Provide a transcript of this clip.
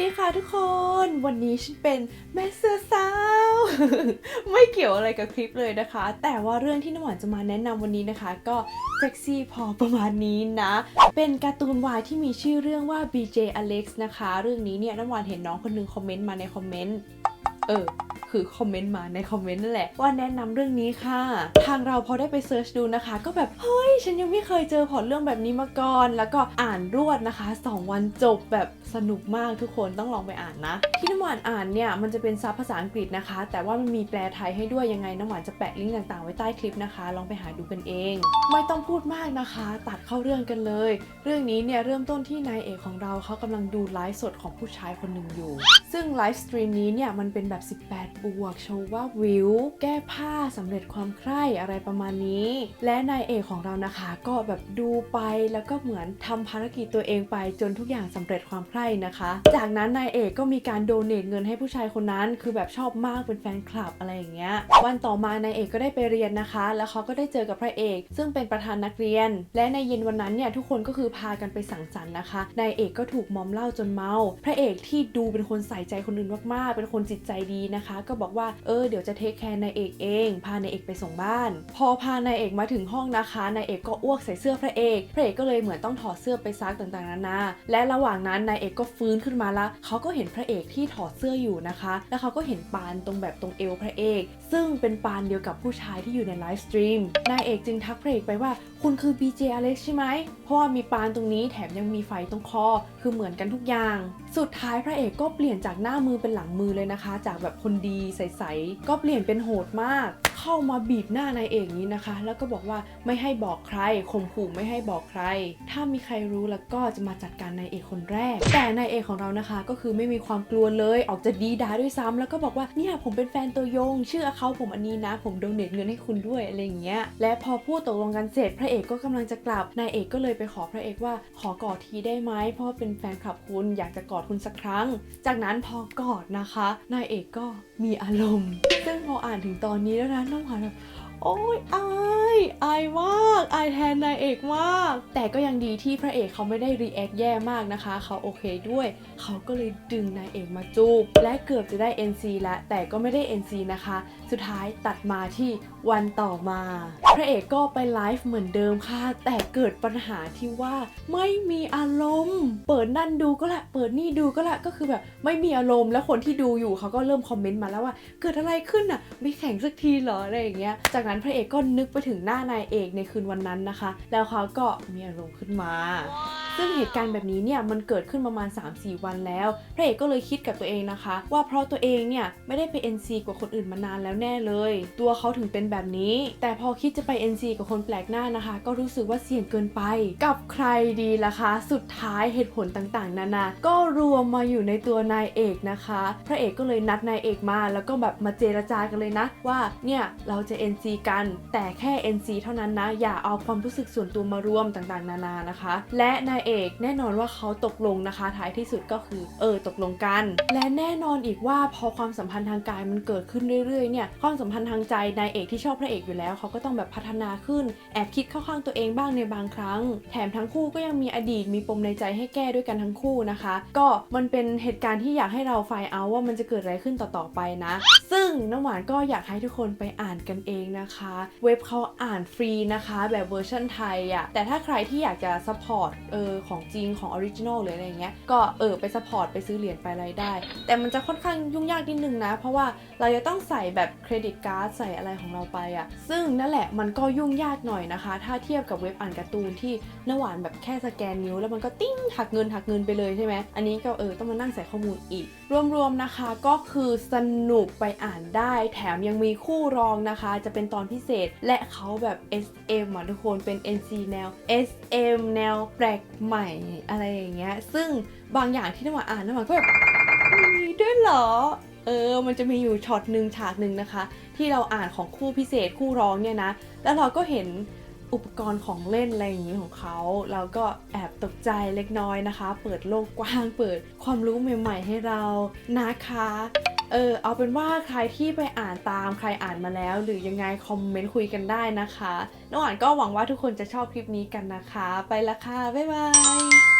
ดีค่ะทุกคน วันนี้ฉันเป็นแม่เสือสาว ไม่เกี่ยวอะไรกับคลิปเลยนะคะ แต่ว่าเรื่องที่น้ำหวานจะมาแนะนำวันนี้นะคะ ก็เซ็กซี่พอประมาณนี้นะ เป็นการ์ตูนวายที่มีชื่อเรื่องว่า BJ Alex นะคะ เรื่องนี้เนี่ยน้ำหวานเห็นน้องคนหนึงคอมเมนต์มาในคอมเมนต์ เออ คือคอมเมนต์มาในคอมเมนต์นั่นแหละว่าแนะนำเรื่องนี้ค่ะ ทางเราพอได้ไปเซิร์ชดูนะคะ ก็แบบ เฮ้ย ฉันยังไม่เคยเจอพล็อตเรื่องแบบนี้มาก่อน แล้วก็อ่านรวดนะคะ 2 วันจบแบบสนุกมากทุกคนต้องลองไปอ่านนะ ที่น้ำหวานอ่านเนี่ย มันจะเป็นซับภาษาอังกฤษนะคะ แต่ว่ามันมีแปลไทยให้ด้วยยังไงน้ำหวานจะแปะลิงก์ต่างๆไว้ใต้คลิปนะคะ ลองไปหาดูกันเอง ไม่ต้องพูดมากนะคะ ตัดเข้าเรื่องกันเลย เรื่องนี้เนี่ยเริ่มต้นที่นายเอกของเราเขากำลังดูไลฟ์สดของผู้ชายคนหนึ่งอยู่ ซึ่งไลฟ์สตรีมนี้เนี่ยมันเป็นแบบ 18บวกโชว์ว่าวิว แก้ผ้าสำเร็จความใคร่อะไรประมาณนี้ และนายเอกของเรานะคะก็แบบดูไปแล้วก็เหมือนทำภารกิจตัวเองไปจนทุกอย่างสำเร็จความใคร่นะคะ จากนั้นนายเอกก็มีการโดเนทเงินให้ผู้ชายคนนั้น คือแบบชอบมากเป็นแฟนคลับอะไรอย่างเงี้ยวันต่อมานายเอกก็ได้ไปเรียนนะคะ แล้วเขาก็ได้เจอกับพระเอก ซึ่งเป็นประธานนักเรียน และในเย็นวันนั้นเนี่ยทุกคนก็คือพากันไปสังสรรค์นะคะนายเอกก็ถูกมอมเหล้าจนเมา พระเอกที่ดูเป็นคนใส่ใจคนอื่นมากๆ เป็นคนจิตใจดีนะคะก็บอกว่าเออเดี๋ยวจะเทคแคร์นายเอกเอง พานายเอกไปส่งบ้าน พอพานายเอกมาถึงห้องนะคะนายเอกก็อ้วกใส่เสื้อพระเอกพระเอกก็เลยเหมือนต้องถอดเสื้อไปซักต่างๆนานาและระหว่างนั้นนายเอกก็ฟื้นขึ้นมาละเขาก็เห็นพระเอกที่ถอดเสื้ออยู่นะคะ แล้วเขาก็เห็นปานตรงแบบตรงเอวพระเอก ซึ่งเป็นปานเดียวกับผู้ชายที่อยู่ในไลฟ์สตรีมนายเอกจึงทักพระเอกไปว่า คุณคือ BJ Alex ใช่ไหมเพราะว่ามีปานตรงนี้แถมยังมีไฟตรงคอ คือเหมือนกันทุกอย่าง สุดท้ายพระเอกก็เปลี่ยนจากหน้ามือเป็นหลังมือเลยนะคะ จากแบบคนดีใสๆ ก็เปลี่ยนเป็นโหดมากเข้ามาบีบหน้านายเอกนี้นะคะ แล้วก็บอกว่าไม่ให้บอกใครข่มขู่ไม่ให้บอกใคร ถ้ามีใครรู้แล้วก็จะมาจัดการนายเอกคนแรก แต่นายเอกของเรานะคะ ก็คือไม่มีความกลัวเลยออกจะดีด้าด้วยซ้ำแล้วก็บอกว่าเนี่ยผมเป็นแฟนตัวยง ชื่อเขาผมอันนี้นะ ผมโดเนทเงินให้คุณด้วยอะไรอย่างเงี้ยและพอพูดตกลงกันเสร็จ พระเอกก็กำลังจะกลับนายเอกก็เลยไปขอพระเอกว่าขอกอดทีได้ไหมเพราะเป็นแฟนคลับคุณอยากจะกอดคุณสักครั้ง จากนั้นพอกอดนะคะนายเอกก็มีอารมณ์ ซึ่งพออ่านถึงตอนนี้แล้วนะน้องหวานแบบ โอ้ยอายอายมากอายแทนนายเอกมาก แต่ก็ยังดีที่พระเอกเขาไม่ได้รีแอคแย่มากนะคะ เขาโอเคด้วย เขาก็เลยดึงนายเอกมาจูบ และเกือบจะได้ NC แล้วแต่ก็ไม่ได้ NC นะคะ สุดท้ายตัดมาที่วันต่อมา พระเอกก็ไปไลฟ์เหมือนเดิมค่ะ แต่เกิดปัญหาที่ว่าไม่มีอารมณ์ เปิดนั่นดูก็ละ เปิดนี่ดูก็ละก็คือแบบไม่มีอารมณ์แล้วคนที่ดูอยู่เขาก็เริ่มคอมเมนต์มาแล้วว่า เกิดอะไรขึ้นอะไม่แข่งสักทีเหรออะไรอย่างเงี้ยจากนั้นพระเอกก็นึกไปถึงหน้านายเอกในคืนวันนั้นนะคะ แล้วเขาก็มีอารมณ์ขึ้นมา ซึ่งเหตุการณ์แบบนี้เนี่ยมันเกิดขึ้นประมาณ 3-4 วันแล้ว พระเอกก็เลยคิดกับตัวเองนะคะ ว่าเพราะตัวเองเนี่ยไม่ได้ไป NC กว่าคนอื่นมานานแล้วแน่เลย ตัวเขาถึงเป็นแบบนี้ แต่พอคิดจะไป NC กับคนแปลกหน้านะคะ ก็รู้สึกว่าเสี่ยงเกินไป กับใครดีล่ะคะ สุดท้ายเหตุผลต่างๆ นานา ก็รวมมาอยู่ในตัวนายเอกนะคะ พระเอกก็เลยนัดนายเอกมา แล้วก็แบบมาเจรจากันเลยนะ ว่าเนี่ยเราจะ NC กัน แต่แค่ NC เท่านั้นนะ อย่าเอาความรู้สึกส่วนตัวมารวมต่างๆ นานานะคะ และนายเอกแน่นอนว่าเขาตกลงนะคะ ท้ายที่สุดก็คือ เออ ตกลงกัน และแน่นอนอีกว่าพอความสัมพันธ์ทางกายมันเกิดขึ้นเรื่อยๆเนี่ยความสัมพันธ์ทางใจนายเอกที่ชอบพระเอกอยู่แล้วเขาก็ต้องแบบพัฒนาขึ้นแอบคิดเข้าข้างตัวเองบ้างในบางครั้ง แถมทั้งคู่ก็ยังมีอดีตมีปมในใจให้แก้ด้วยกันทั้งคู่นะคะ ก็มันเป็นเหตุการณ์ที่อยากให้เราไฟเอาว่ามันจะเกิดอะไรขึ้นต่อๆไปนะ ซึ่งน้ำหวานก็อยากให้ทุกคนไปอ่านกันเองนะคะ เว็บเขาอ่านฟรีนะคะ แบบเวอร์ชันไทยอะ่ะแต่ถ้าใครที่อยากจะซัพพอร์ตเออของจริงของออริจินอลหรืออะไรเงี้ยก็เออไปซัพพอร์ตไปซื้อเหรียญไปอะไรได้ แต่มันจะค่อนข้างยุ่งยากนิดนึงนะ เพราะว่าเราจะต้องใส่แบบเครดิตการ์ดใส่อะไรของเราไปอะ่ะซึ่งนั่นแหละมันก็ยุ่งยากหน่อยนะคะ ถ้าเทียบกับเว็บอ่านการ์ตูนที่น้ำหวานแบบแค่สแกนนิ้ว แล้วมันก็ติ้งหักเงินหักเงินไปเลยใช่ไหมอันนี้ก็เออต้องมานั่งใส่ข้อมูลอีก รวมๆนะคะก็คือสนุกไปอ่านได้ แถมยังมีคู่รองนะคะ จะเป็นตอนพิเศษและเขาแบบ SM อะทุกคนเป็น NC แนว SM แนวแปลกใหม่อะไรอย่างเงี้ย ซึ่งบางอย่างที่น้ำหวานอ่านน้ำหวานก็แบบมีด้วยเหรอ เออ มันจะมีอยู่ช็อตหนึ่งฉากหนึ่งนะคะ ที่เราอ่านของคู่พิเศษคู่ร้องเนี่ยนะ แล้วเราก็เห็นอุปกรณ์ของเล่นอะไรอย่างนี้ของเขา เราก็แอบตกใจเล็กน้อยนะคะ เปิดโลกกว้าง เปิดความรู้ใหม่ ๆ ให้เรานะคะ เออเอาเป็นว่าใครที่ไปอ่านตามใครอ่านมาแล้ว หรือยังไงคอมเมนต์คุยกันได้นะคะน้องอ่านก็หวังว่าทุกคนจะชอบคลิปนี้กันนะคะ ไปละค่ะ บ๊ายบาย